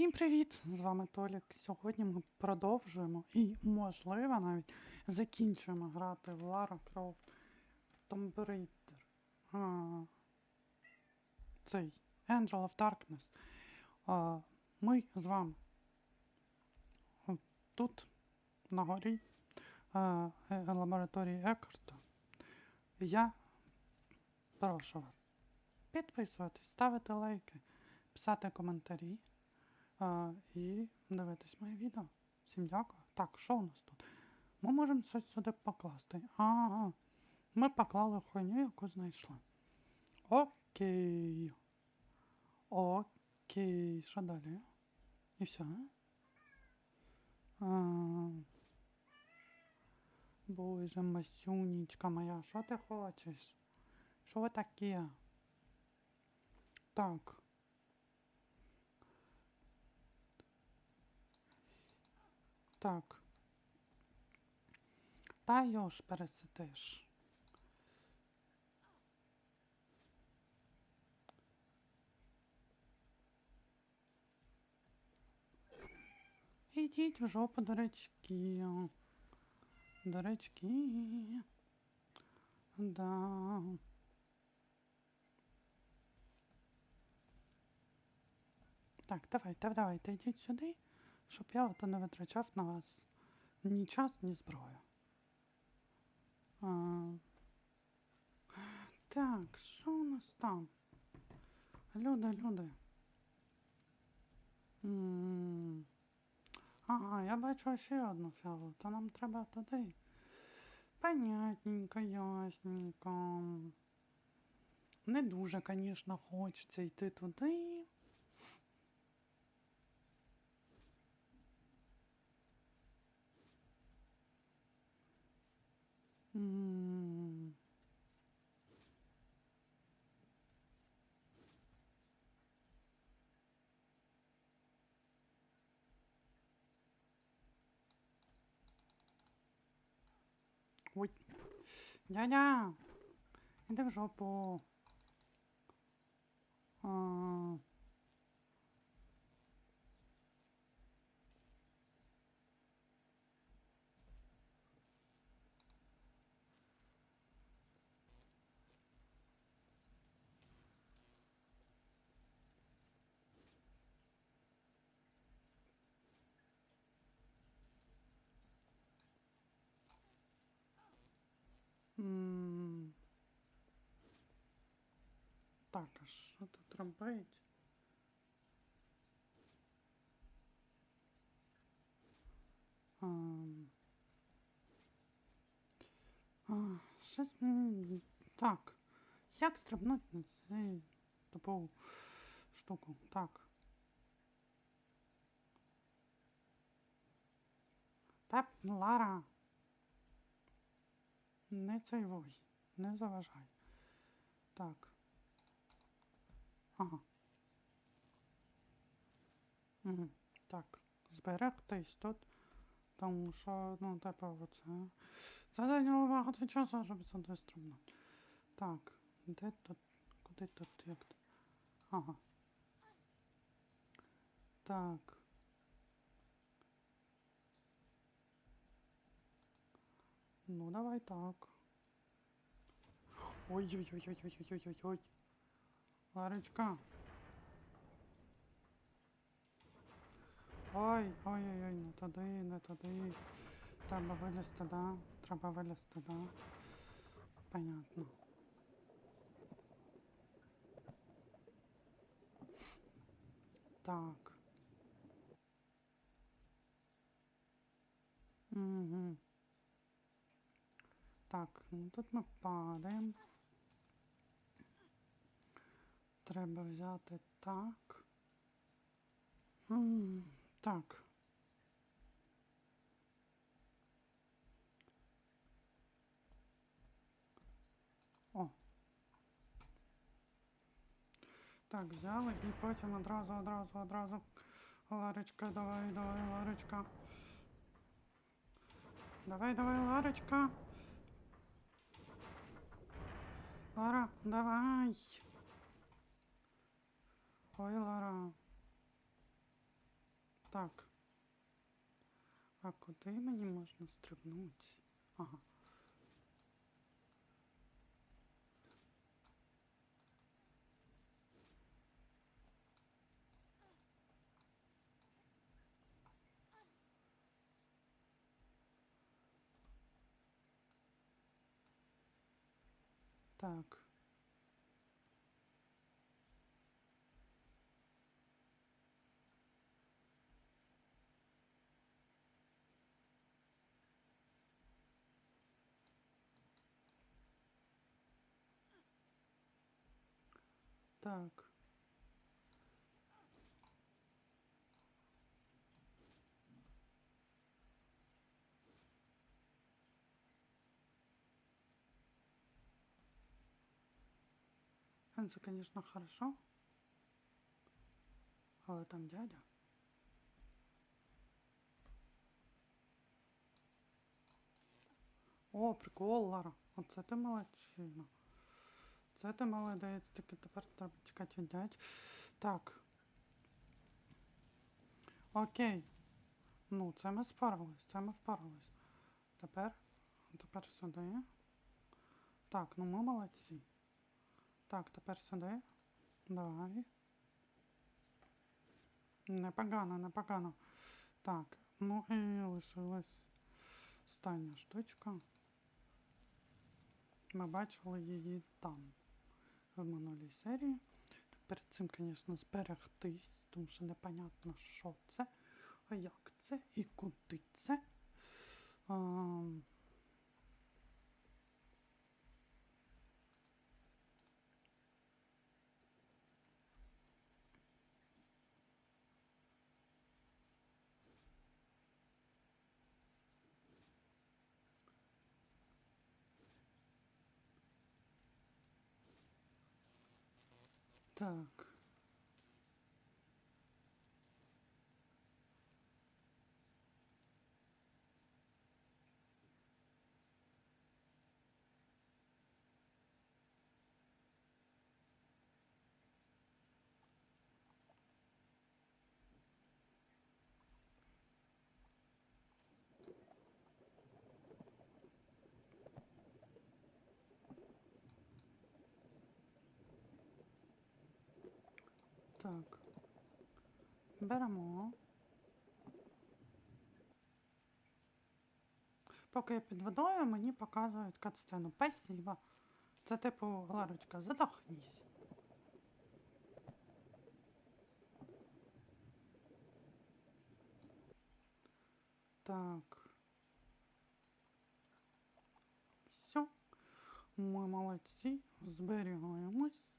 Всім привіт! З вами Толік. Сьогодні ми продовжуємо і, можливо, навіть закінчуємо грати в Lara Croft Tomb Raider. А, цей Angel of Darkness. А, ми з вами тут, на горі, а, е, лабораторії Екарта. Я прошу вас підписуватись, ставити лайки, писати коментарі. А, і дивитись моє відео. Всім дякую. Так, що у нас тут? Ми можемо щось сюди покласти. Ага. Ми поклали хуйню, яку знайшли. Окей. Окей. Що далі? І все. А, Боже, Масюнечка моя, що ти хочеш? Що ви таке? Так. Так. Та ж пересидиш. Ідіть в жопу, дурачки. Дурачки. Да. Так, давайте, давайте, йдіть сюди, щоб я не витрачав на вас ні час, ні зброю. А... Так, що у нас там? Люди, люди. Ага, я бачу ще одну фіалу, то нам треба туди. Понятненько, ясненько. Не дуже, звісно, хочеться йти туди. М. Ой. Дядя, іди в жопу. А. Так, а що тут робить? Щось мені... Так. Як стрибнути на цю тупу штуку? Так. Так, Лара. Не цей вой. Не заважай. Так. Ага. Угу. Так. Зберегтись тут. Тому що, ну, типу, оце. Це зайняло багато часу, щоб сюди стрибнути. Так. Де тут? Куди тут? Як тут? Ага. Так. Ну, давай так. Ой-ой-ой-ой-ой-ой-ой-ой. Ларочка. Ой, ой-ой-ой, не туди, не туди. Треба вилізти, да? Треба вилізти, да? Понятно. Так. Угу. Так, ну тут ми падаємо. Треба взяти так. М, Так. О. Так, взяли і потім одразу, одразу, одразу. Ларочка, давай, давай, Ларочка. Давай, давай, Ларочка. Лара, давай. Ой, Так. А куди мені можна стрибнути? Ага. Так. Так. Це, звісно, хорошо. Але там дядя. О, прикол, Лара. Оце ти молодчина. Це ти молодець, тільки тепер треба чекати від дядь. Так. Окей. Ну, це ми впорались, це ми впорались. Тепер, тепер сюди. Так, ну ми молодці. Так, тепер сюди. Давай. Непогано, непогано. Так, ну і лишилась остання штучка. Ми бачили її там в минулій серії. Перед цим, звісно, зберегтись, тому що непонятно, що це, а як це і куди це. Ам, Так. Так. Беремо. Поки я під водою, мені показують катсцену. Спасибо. Це типу, Ларочка, задохнись. Так. Все. Ми молодці. Зберігаємось.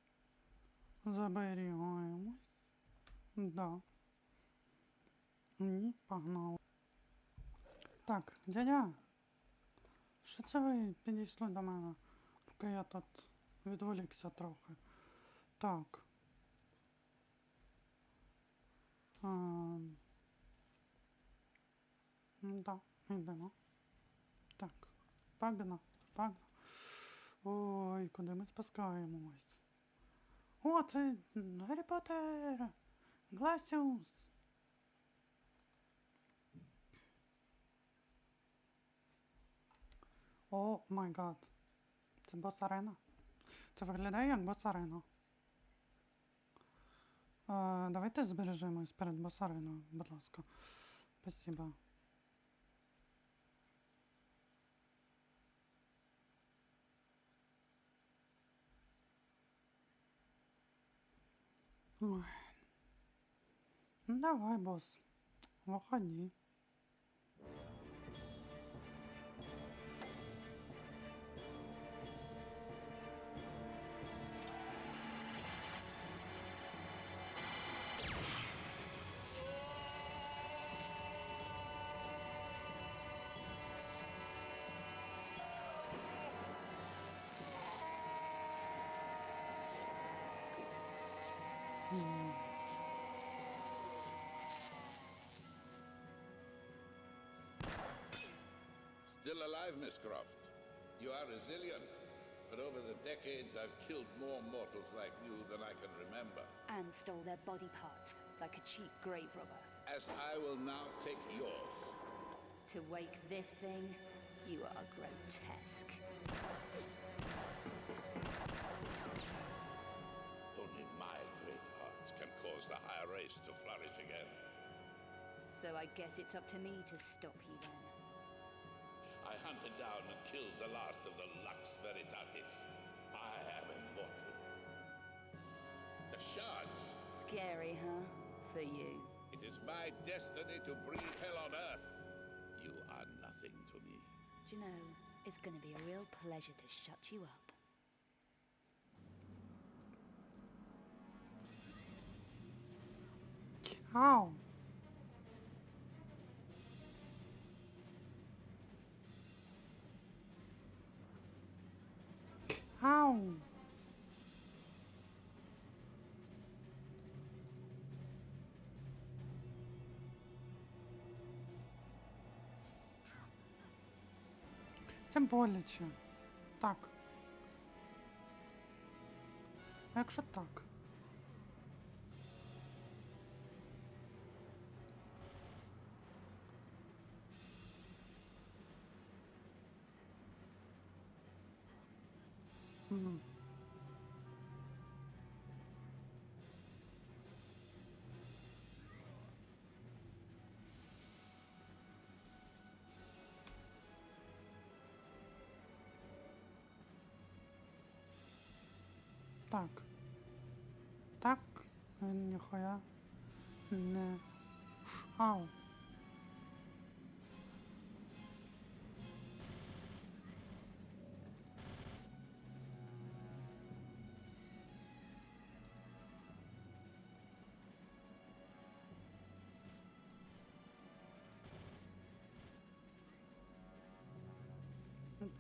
Заберігаємось. Да. Ні, погнали. Так, дядя. Що це ви підійшли до мене, поки я тут відволікся трохи. Так. Ем. Да, йдемо. Так. Пагна, пагна. Ой, куди ми спускаємось? О, це Гаррі Поттер! Гласіус! О май гад. Це бос-арена. Це виглядає як бос-арена. Е, давайте збережемось перед бос-ареною, будь ласка. Спасибо. Ой. Ну, Давай, босс. Выходи. Still alive, Miss Croft. You are resilient. But over the decades, I've killed more mortals like you than I can remember. And stole their body parts like a cheap grave robber. As I will now take yours. To wake this thing, you are grotesque. Only my great hearts can cause the higher race to flourish again. So I guess it's up to me to stop you then. I hunted down and killed the last of the Lux Veritatis. I am immortal. The shards. Scary, huh? For you. It is my destiny to breathe hell on earth. You are nothing to me. Do you know, it's gonna be a real pleasure to shut you up. Ау! Ау! Це боляче. Так. А якщо так? Так. Так, він ніхуя не. Ау.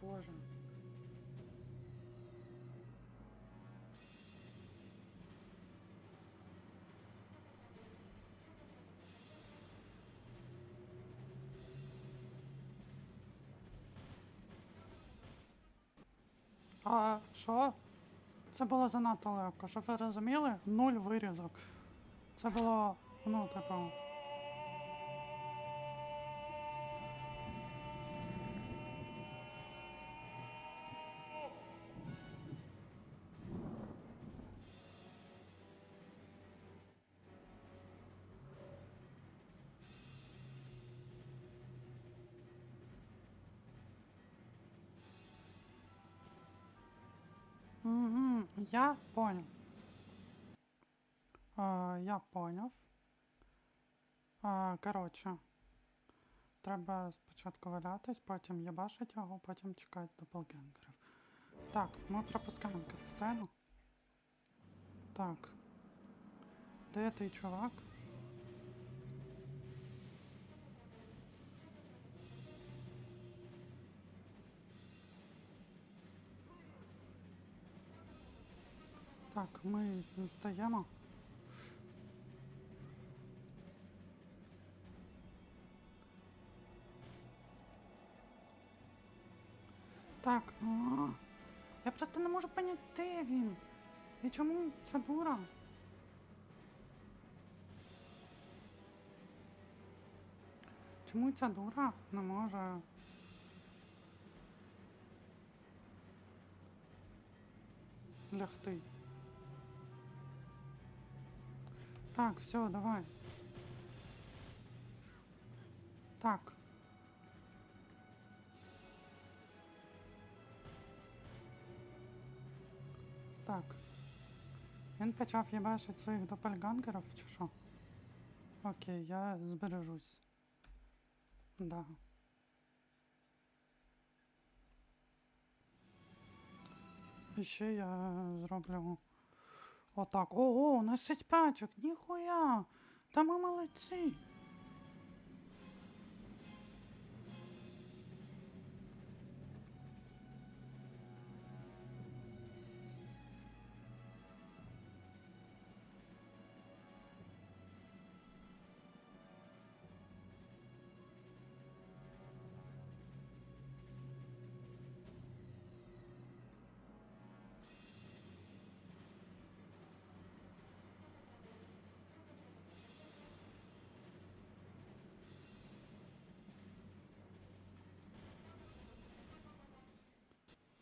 Боже. А що? Це було занадто легко. Щоб ви розуміли, нуль вирізок. Це було, ну, типу. Я понял. А, я поняв. А, коротше. Треба спочатку валятись, потім ябашить його, потім чекати дополгенгерів. Так, ми пропускаємо катсцену. Так. Де той чувак? Так, ми стаємо. Так. а, Я просто не можу поняти, де він. І чому ця дура? Чому ця дура не може. Лягти. Так, все, давай. Так. Так. Він почав їбашити своїх допельгангерів, чи що? Окей, я збережусь. Да. І ще я зроблю отак. Ого, у нас шість пачок, ніхуя! Та ми молодці!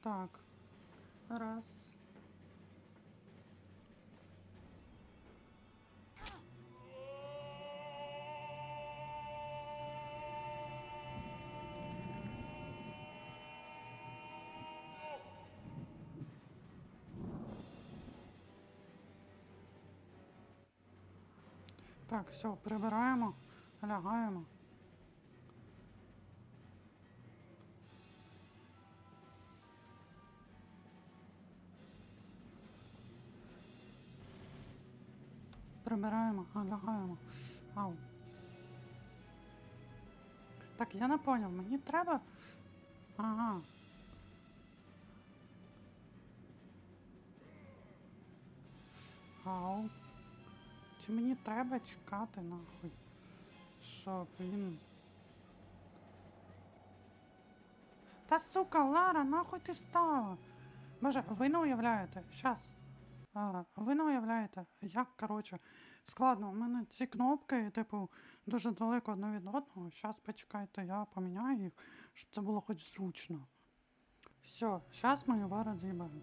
Так. Раз. Так, все, прибираємо, лягаємо. Лягаємо. Ау. Так, я не поняв, мені треба. Ага. Ау. Чи мені треба чекати нахуй? Щоб він. Та сука, Лара, нахуй ти встала? Боже, ви не уявляєте, щас. А, ви не уявляєте, як, коротше, складно. У мене ці кнопки, типу, дуже далеко одне від одного. Щас почекайте, я поміняю їх, щоб це було хоч зручно. Все, щас ми його роз'їбаємо.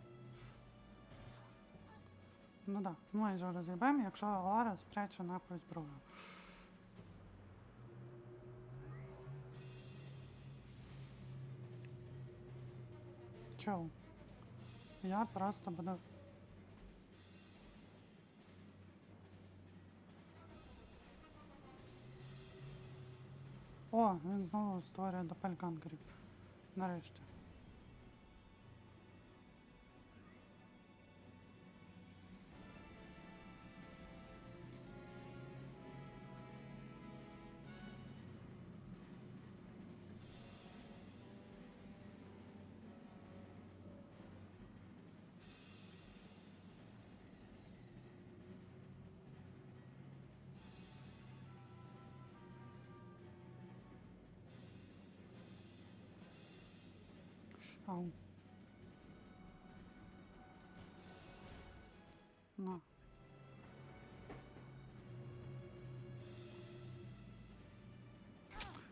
Ну так, да, майже роз'їбаємо, якщо Лара спряче нахуй зброю. Чел. Я просто буду. О, він знову створює допельгангерів. Нарешті. Ау. На.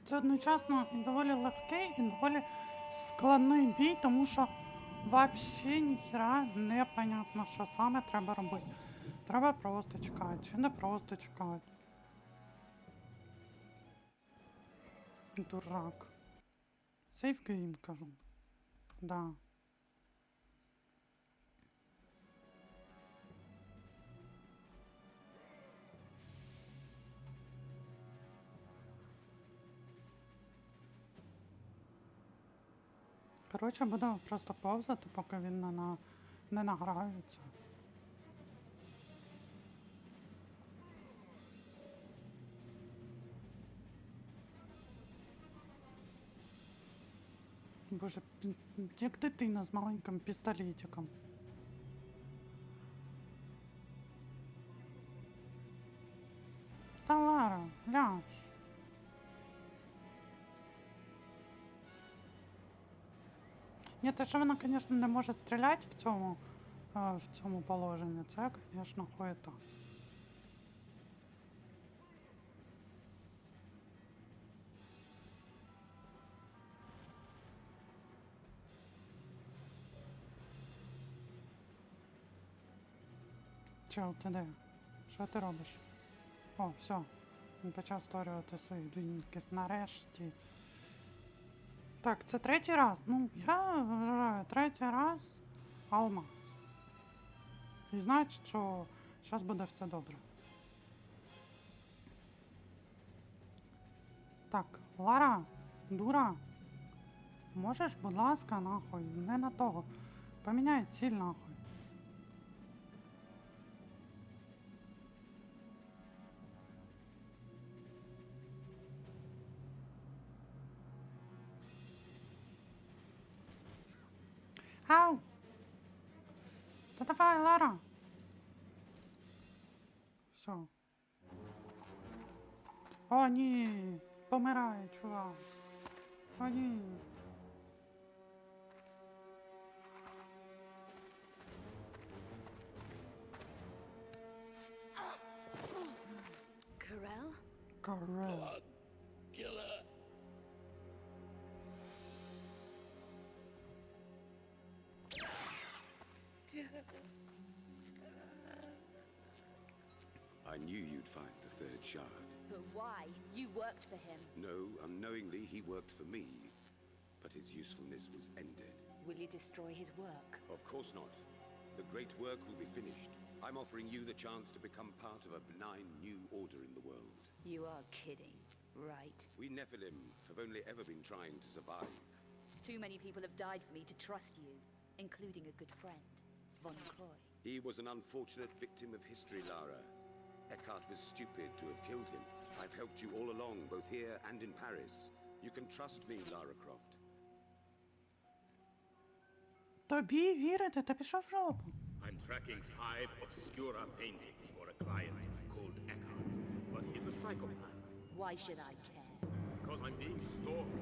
Це одночасно і доволі легкий і доволі складний бій, тому що взагалі ніхіра не понятно, що саме треба робити. Треба просто чекати, чи не просто чекати. Дурак. Сейф гейм, кажу. Да. Коротше, буду просто повзати, поки він не, на... не награється. Боже, як дитина з маленьким пістолетиком. Та Лара, ляж. Ні, те, що вона, звісно, не може стріляти в цьому, в цьому положенні, це, звісно, хуєта. Чел, ти де? Що ти робиш? О, все. Він почав створювати своїх двійників нарешті. Так, це третій раз. Ну, я вважаю, третій раз алмаз. І значить, що зараз буде все добре. Так, Лара, дура. Можеш, будь ласка, нахуй, не на того. Поміняй ціль нахуй. Ау! Та давай, Лара. Все. О, ні. Помирає, чувак. О, ні. Corel? Корел. For me, but his usefulness was ended. Will you destroy his work? Of course not. The great work will be finished. I'm offering you the chance to become part of a benign new order in the world. You are kidding, right? We Nephilim have only ever been trying to survive. Too many people have died for me to trust you, including a good friend, Von Croy. He was an unfortunate victim of history, Lara. Eckhart was stupid to have killed him. I've helped you all along, both here and in Paris. You can trust me, Lara Croft. Тобі вірити, та пішов в жопу. I'm tracking five obscura paintings for a client called Eckhart, but he's a psychopath. Why should I care? Because I'm being stalked.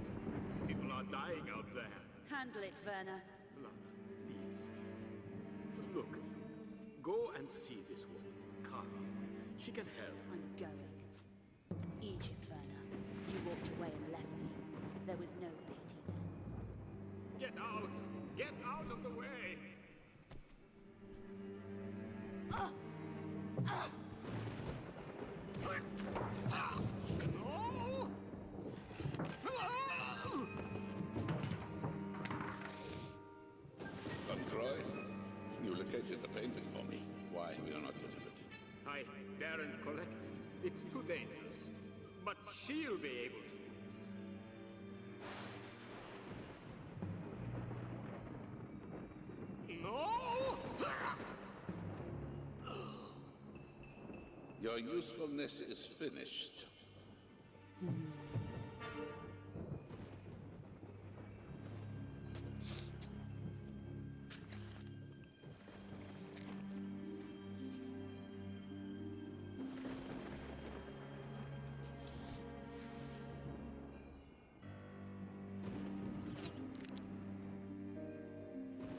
People are dying out there. Handle it, Werner. Lara, please. Look, go and see this woman, Kavi. She can help. I'm going. Egypt, Werner. You walked away was no pity then. Get out! Get out of the way! No! Von Croy, you located the painting for me. Why have you not delivered it? I daren't collect it. It's too dangerous. But she'll be able Your usefulness is finished.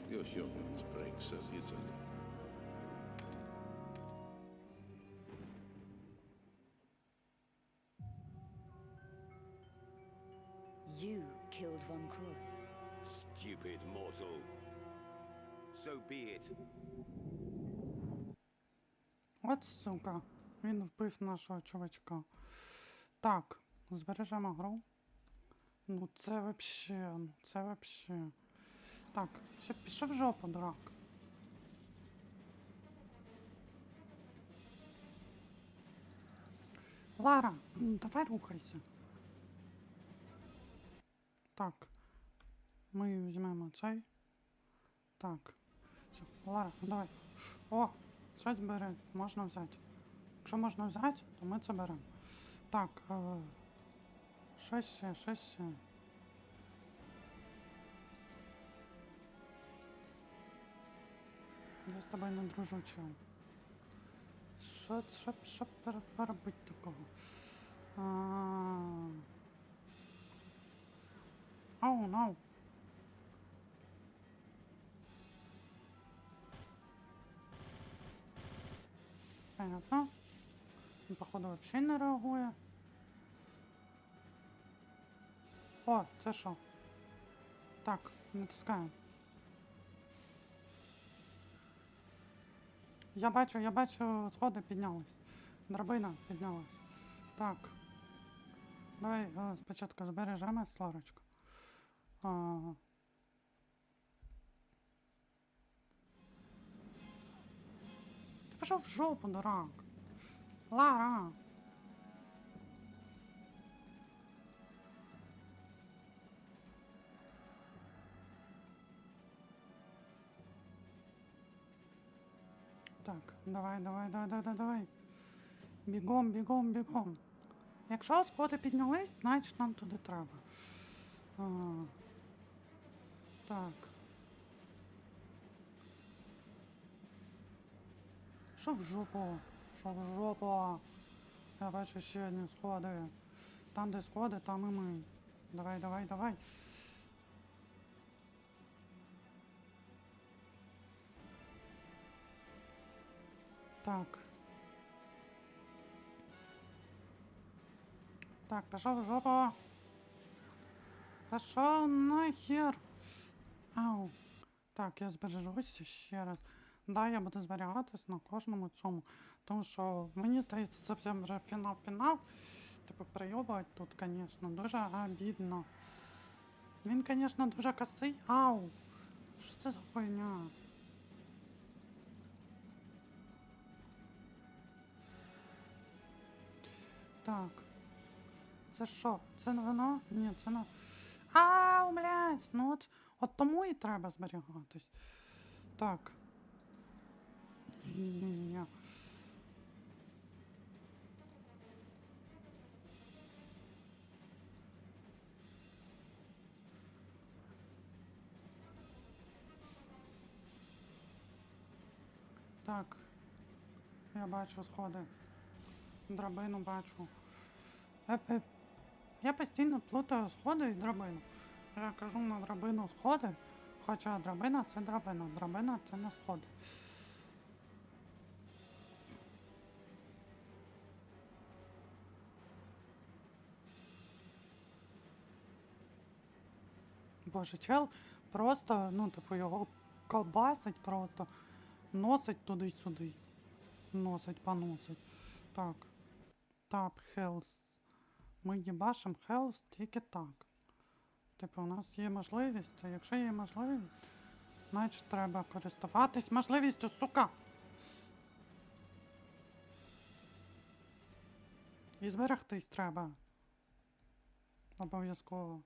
Your humans break so easily. So be it. От сука. Він вбив нашого чувачка. Так, збережемо гру. Ну це вообще, ну це вообще. Так, все, пішов в жопу, дурак. Лара, давай рухайся. Так. Ми візьмемо цей. Так. Лара, давай. О, щось бери, можна взяти. Якщо можна взяти, то ми це беремо. Так. Е, що ще, що ще? Я з тобою не дружу, чел. Що, що, що пер- такого? А... Оу, ну. Понятно. Походу, вообще не реагує. О, це що? Так, натискаємо. Я бачу, я бачу, сходи піднялись. Драбина піднялась. Так. Давай е, спочатку збережемо Сларочку. Пішов в жопу, дурак. Лара. Так, давай, давай, давай, давай, давай. Бігом, бігом, бігом. Якщо сходи піднялись, значить нам туди треба. А, так. Що в жопу? Що в жопу? Я бачу ще одні сходи. Там, де сходи, там і ми. Давай, давай, давай. Так. Так, пішов в жопу. Пішов нахер. Ау. Так, я збережуся ще раз. Да, я буду зберігатись на кожному цьому. Тому що мені здається, це прям вже фінал-фінал. Типу, прийобувати тут, звісно, дуже обідно. Він, звісно, дуже косий. Ау! Що це за хуйня? Так. Це що? Це не воно? Ні, це не. Ау, блядь! Ну от, от тому і треба зберігатись. Так. Ні-ні-ні. Так. Я бачу сходи. Драбину бачу. Е, е, Я постійно плутаю сходи і драбину. Я кажу на драбину сходи, хоча драбина це драбина, драбина це не сходи. Боже, чел просто, ну, типу, його колбасить просто, носить туди-сюди. Носить, поносить. Так. Тап, хелс. Ми їбашим хелс тільки так. Типу, у нас є можливість, а якщо є можливість, значить треба користуватись можливістю, сука. І зберегтись треба. Обов'язково.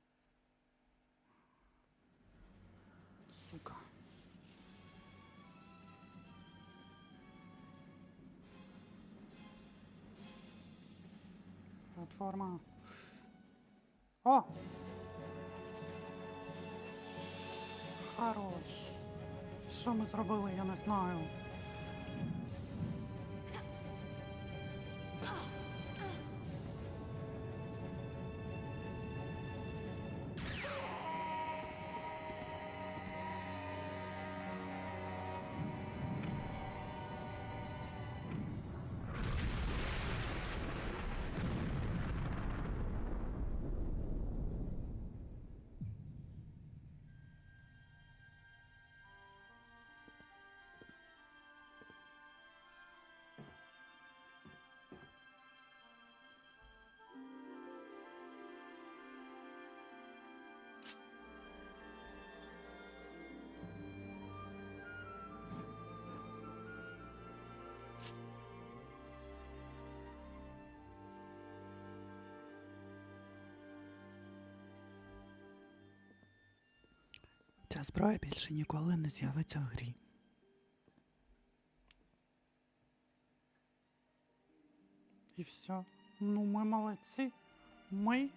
Платформа. О! Хорош. Що ми зробили, я не знаю. Ця зброя більше ніколи не з'явиться в грі. І все. Ну, ми молодці. Ми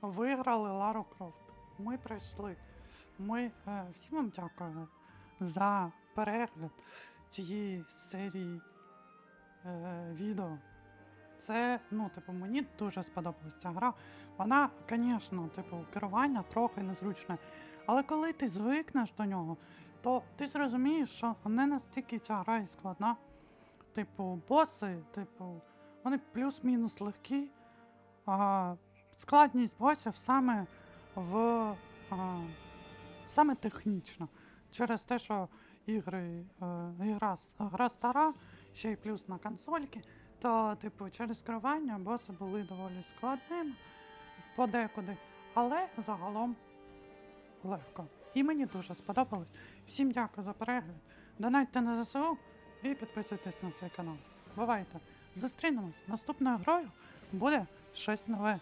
виграли Лару Крофт. Ми пройшли. Ми е, всім вам дякую за перегляд цієї серії е, відео. Це, ну, типу, мені дуже сподобалася ця гра. Вона, звісно, типу, керування трохи незручне. Але коли ти звикнеш до нього, то ти зрозумієш, що не настільки ця гра і складна. Типу, боси, типу, вони плюс-мінус легкі. А, складність босів саме в а, саме технічна. Через те, що ігри, е, ігра, гра стара, ще й плюс на консольки, то, типу, через керування боси були доволі складними подекуди. Але загалом легко. І мені дуже сподобалось. Всім дякую за перегляд. Донайте на ЗСУ і підписуйтесь на цей канал. Бувайте! Зустрінемось. Наступною грою буде щось нове.